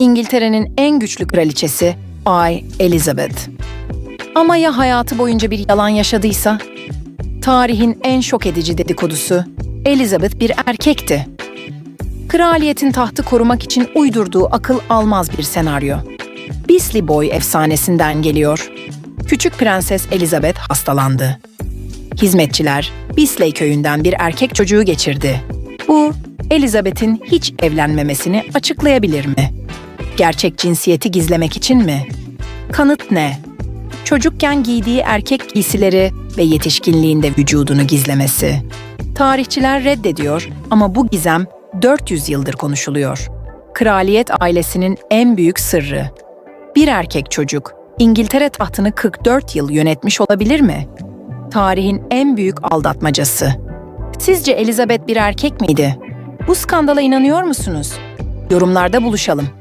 İngiltere'nin en güçlü kraliçesi Ay Elizabeth. Ama ya hayatı boyunca bir yalan yaşadıysa? Tarihin en şok edici dedikodusu Elizabeth bir erkekti. Kraliyetin tahtı korumak için uydurduğu akıl almaz bir senaryo. Beasley Boy efsanesinden geliyor. Küçük Prenses Elizabeth hastalandı. Hizmetçiler Beasley köyünden bir erkek çocuğu geçirdi. Bu, Elizabeth'in hiç evlenmemesini açıklayabilir mi? Gerçek cinsiyeti gizlemek için mi? Kanıt ne? Çocukken giydiği erkek giysileri ve yetişkinliğinde vücudunu gizlemesi. Tarihçiler reddediyor ama bu gizem 400 yıldır konuşuluyor. Kraliyet ailesinin en büyük sırrı. Bir erkek çocuk İngiltere tahtını 44 yıl yönetmiş olabilir mi? Tarihin en büyük aldatmacası. Sizce Elizabeth bir erkek miydi? Bu skandala inanıyor musunuz? Yorumlarda buluşalım.